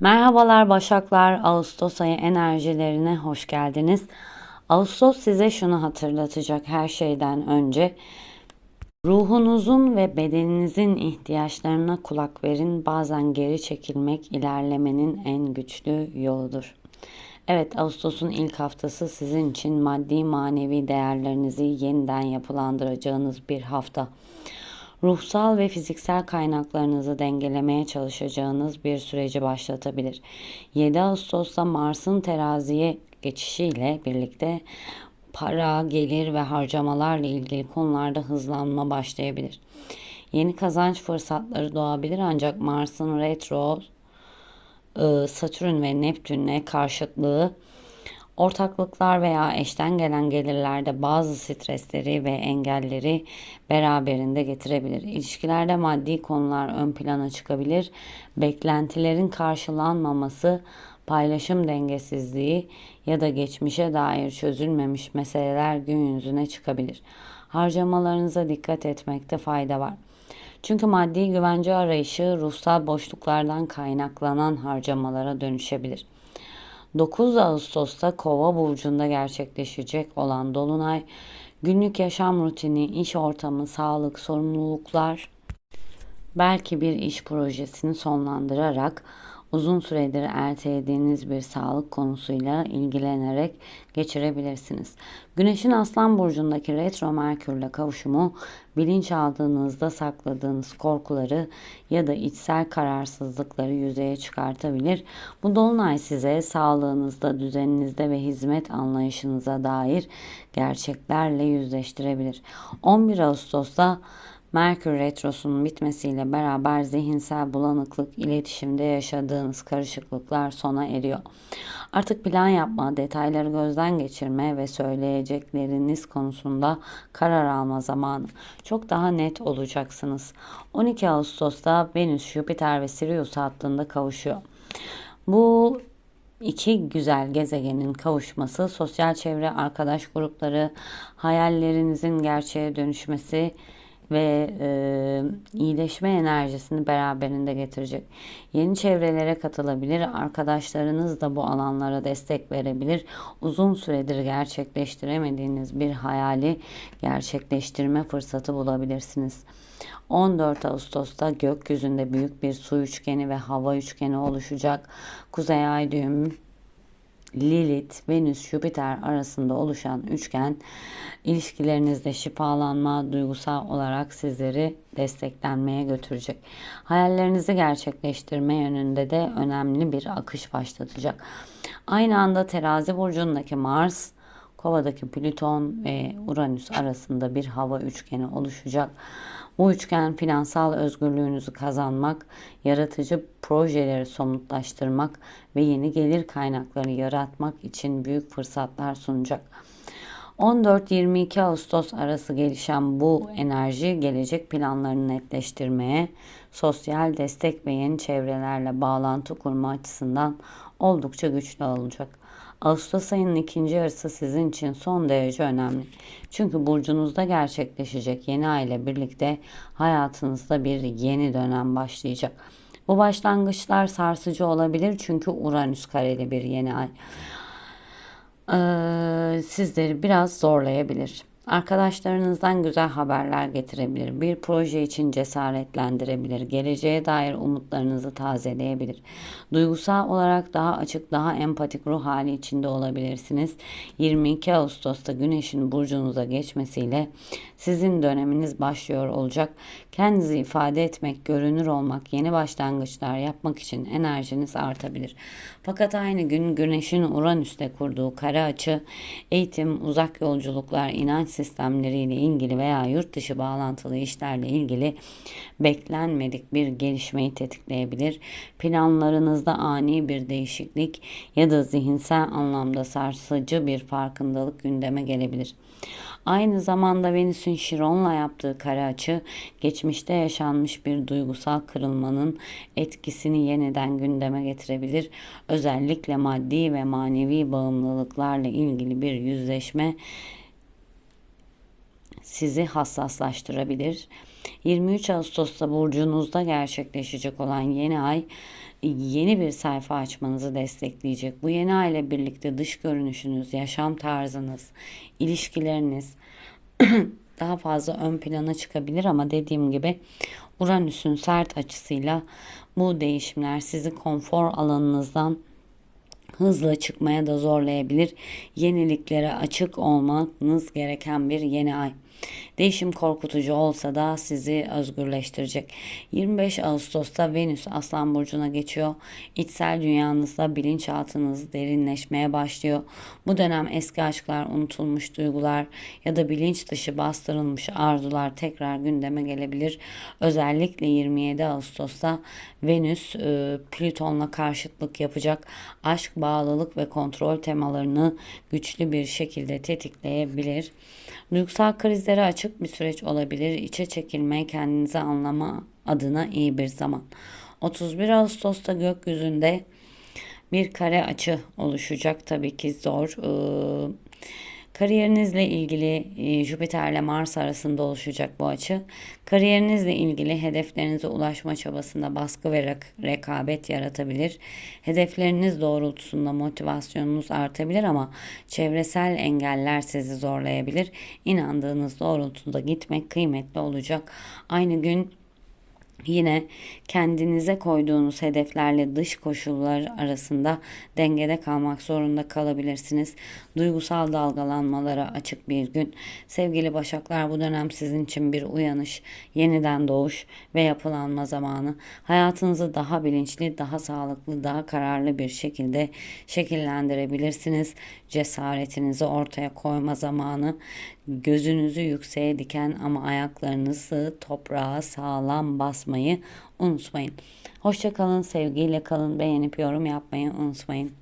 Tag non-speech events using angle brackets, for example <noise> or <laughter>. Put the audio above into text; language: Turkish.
Merhabalar Başaklar, Ağustos ayı enerjilerine hoş geldiniz. Ağustos size şunu hatırlatacak her şeyden önce. Ruhunuzun ve bedeninizin ihtiyaçlarına kulak verin. Bazen geri çekilmek ilerlemenin en güçlü yoludur. Evet, Ağustos'un ilk haftası sizin için maddi manevi değerlerinizi yeniden yapılandıracağınız bir hafta ruhsal ve fiziksel kaynaklarınızı dengelemeye çalışacağınız bir süreci başlatabilir. 7 Ağustos'ta Mars'ın teraziye geçişiyle birlikte para, gelir ve harcamalarla ilgili konularda hızlanma başlayabilir. Yeni kazanç fırsatları doğabilir ancak Mars'ın retro, ıı, Satürn ve Neptün'le karşıtlığı Ortaklıklar veya eşten gelen gelirlerde bazı stresleri ve engelleri beraberinde getirebilir. İlişkilerde maddi konular ön plana çıkabilir. Beklentilerin karşılanmaması, paylaşım dengesizliği ya da geçmişe dair çözülmemiş meseleler gün yüzüne çıkabilir. Harcamalarınıza dikkat etmekte fayda var. Çünkü maddi güvence arayışı ruhsal boşluklardan kaynaklanan harcamalara dönüşebilir. 9 Ağustos'ta Kova burcunda gerçekleşecek olan dolunay günlük yaşam rutini, iş ortamı, sağlık, sorumluluklar belki bir iş projesini sonlandırarak uzun süredir ertelediğiniz bir sağlık konusuyla ilgilenerek geçirebilirsiniz. Güneşin Aslan burcundaki retro Merkürle kavuşumu bilinçaltınızda sakladığınız korkuları ya da içsel kararsızlıkları yüzeye çıkartabilir. Bu dolunay size sağlığınızda, düzeninizde ve hizmet anlayışınıza dair gerçeklerle yüzleştirebilir. 11 Ağustos'ta Merkür Retrosu'nun bitmesiyle beraber zihinsel bulanıklık, iletişimde yaşadığınız karışıklıklar sona eriyor. Artık plan yapma, detayları gözden geçirme ve söyleyecekleriniz konusunda karar alma zamanı. Çok daha net olacaksınız. 12 Ağustos'ta Venüs, Jüpiter ve Sirius hattında kavuşuyor. Bu iki güzel gezegenin kavuşması, sosyal çevre, arkadaş grupları, hayallerinizin gerçeğe dönüşmesi, ve e, iyileşme enerjisini beraberinde getirecek. Yeni çevrelere katılabilir, arkadaşlarınız da bu alanlara destek verebilir. Uzun süredir gerçekleştiremediğiniz bir hayali gerçekleştirme fırsatı bulabilirsiniz. 14 Ağustos'ta gökyüzünde büyük bir su üçgeni ve hava üçgeni oluşacak. Kuzey ay düğümü Lilith, Venüs, Jüpiter arasında oluşan üçgen ilişkilerinizde şifalanma, duygusal olarak sizleri desteklenmeye götürecek. Hayallerinizi gerçekleştirme yönünde de önemli bir akış başlatacak. Aynı anda terazi burcundaki Mars, Kovadaki Plüton ve Uranüs arasında bir hava üçgeni oluşacak. Bu üçgen finansal özgürlüğünüzü kazanmak, yaratıcı projeleri somutlaştırmak ve yeni gelir kaynakları yaratmak için büyük fırsatlar sunacak. 14-22 Ağustos arası gelişen bu enerji gelecek planlarını netleştirmeye, sosyal destek ve yeni çevrelerle bağlantı kurma açısından oldukça güçlü olacak. Ağustos ayının ikinci yarısı sizin için son derece önemli. Çünkü burcunuzda gerçekleşecek yeni ay ile birlikte hayatınızda bir yeni dönem başlayacak. Bu başlangıçlar sarsıcı olabilir çünkü Uranüs kareli bir yeni ay. Ee, sizleri biraz zorlayabilir. Arkadaşlarınızdan güzel haberler getirebilir. Bir proje için cesaretlendirebilir. Geleceğe dair umutlarınızı tazeleyebilir. Duygusal olarak daha açık, daha empatik ruh hali içinde olabilirsiniz. 22 Ağustos'ta Güneş'in burcunuza geçmesiyle sizin döneminiz başlıyor olacak. Kendinizi ifade etmek, görünür olmak, yeni başlangıçlar yapmak için enerjiniz artabilir. Fakat aynı gün Güneş'in Uranüs'te kurduğu kare açı, eğitim, uzak yolculuklar, inanç sistemleriyle ilgili veya yurt dışı bağlantılı işlerle ilgili beklenmedik bir gelişmeyi tetikleyebilir. Planlarınızda ani bir değişiklik ya da zihinsel anlamda sarsıcı bir farkındalık gündeme gelebilir. Aynı zamanda Venüs'ün Şiron'la yaptığı kare açı geçmişte yaşanmış bir duygusal kırılmanın etkisini yeniden gündeme getirebilir. Özellikle maddi ve manevi bağımlılıklarla ilgili bir yüzleşme sizi hassaslaştırabilir. 23 Ağustos'ta burcunuzda gerçekleşecek olan yeni ay yeni bir sayfa açmanızı destekleyecek. Bu yeni ay ile birlikte dış görünüşünüz, yaşam tarzınız, ilişkileriniz <clears throat> daha fazla ön plana çıkabilir ama dediğim gibi Uranüs'ün sert açısıyla bu değişimler sizi konfor alanınızdan hızla çıkmaya da zorlayabilir. Yeniliklere açık olmanız gereken bir yeni ay. Değişim korkutucu olsa da sizi özgürleştirecek. 25 Ağustos'ta Venüs Aslan Burcu'na geçiyor. İçsel dünyanızda bilinçaltınız derinleşmeye başlıyor. Bu dönem eski aşklar, unutulmuş duygular ya da bilinç dışı bastırılmış arzular tekrar gündeme gelebilir. Özellikle 27 Ağustos'ta Venüs e, Plüton'la karşıtlık yapacak. Aşk, bağlılık ve kontrol temalarını güçlü bir şekilde tetikleyebilir. Duygusal krizlere açık bir süreç olabilir. İçe çekilme, kendinizi anlama adına iyi bir zaman. 31 Ağustos'ta gökyüzünde bir kare açı oluşacak. Tabii ki zor. Ee, Kariyerinizle ilgili e, Jüpiter ile Mars arasında oluşacak bu açı. Kariyerinizle ilgili hedeflerinize ulaşma çabasında baskı ve rekabet yaratabilir. Hedefleriniz doğrultusunda motivasyonunuz artabilir ama çevresel engeller sizi zorlayabilir. İnandığınız doğrultuda gitmek kıymetli olacak. Aynı gün Yine kendinize koyduğunuz hedeflerle dış koşullar arasında dengede kalmak zorunda kalabilirsiniz. Duygusal dalgalanmalara açık bir gün. Sevgili Başaklar bu dönem sizin için bir uyanış, yeniden doğuş ve yapılanma zamanı. Hayatınızı daha bilinçli, daha sağlıklı, daha kararlı bir şekilde şekillendirebilirsiniz. Cesaretinizi ortaya koyma zamanı. Gözünüzü yükseğe diken ama ayaklarınızı toprağa sağlam basmayı unutmayın. Hoşçakalın, sevgiyle kalın, beğenip yorum yapmayı unutmayın.